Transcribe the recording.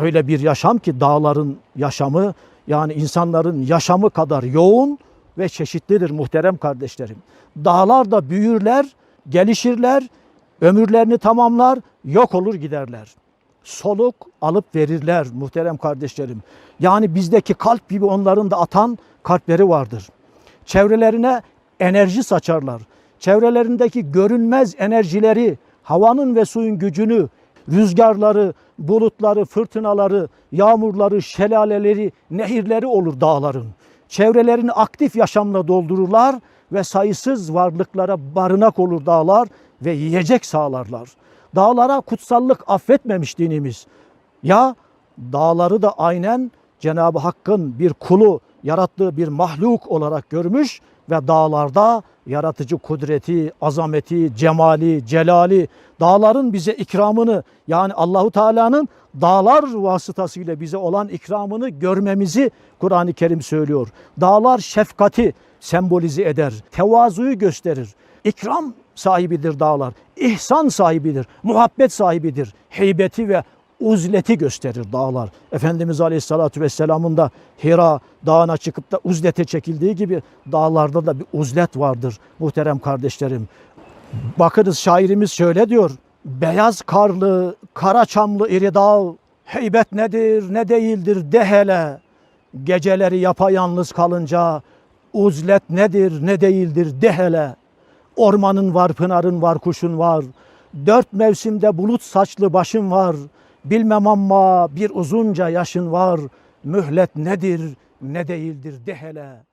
öyle bir yaşam ki dağların yaşamı yani insanların yaşamı kadar yoğun ve çeşitlidir muhterem kardeşlerim. Dağlar da büyürler, gelişirler, ömürlerini tamamlar, yok olur giderler. Soluk alıp verirler muhterem kardeşlerim. Yani bizdeki kalp gibi onların da atan kalpleri vardır. Çevrelerine enerji saçarlar. Çevrelerindeki görünmez enerjileri, havanın ve suyun gücünü, rüzgarları, bulutları, fırtınaları, yağmurları, şelaleleri, nehirleri olur dağların. Çevrelerini aktif yaşamla doldururlar ve sayısız varlıklara barınak olur dağlar ve yiyecek sağlarlar. Dağlara kutsallık affetmemiş dinimiz. Ya dağları da aynen Cenab-ı Hakk'ın bir kulu, yarattığı bir mahluk olarak görmüş ve dağlarda yaratıcı kudreti, azameti, cemali, celali, dağların bize ikramını yani Allahu Teala'nın dağlar vasıtasıyla bize olan ikramını görmemizi Kur'an-ı Kerim söylüyor. Dağlar şefkati sembolize eder, tevazuyu gösterir. İkram sahibidir dağlar, ihsan sahibidir, muhabbet sahibidir. Heybeti ve uzleti gösterir dağlar. Efendimiz Aleyhisselatü Vesselam'ın da Hira dağına çıkıp da uzlete çekildiği gibi dağlarda da bir uzlet vardır muhterem kardeşlerim. Bakınız şairimiz şöyle diyor. Beyaz karlı, kara çamlı iri dağ, heybet nedir ne değildir de hele. Geceleri yapayalnız kalınca, uzlet nedir ne değildir de hele. Ormanın var, pınarın var, kuşun var. Dört mevsimde bulut saçlı başın var. Bilmem ama bir uzunca yaşın var. Mühlet nedir ne değildir de hele.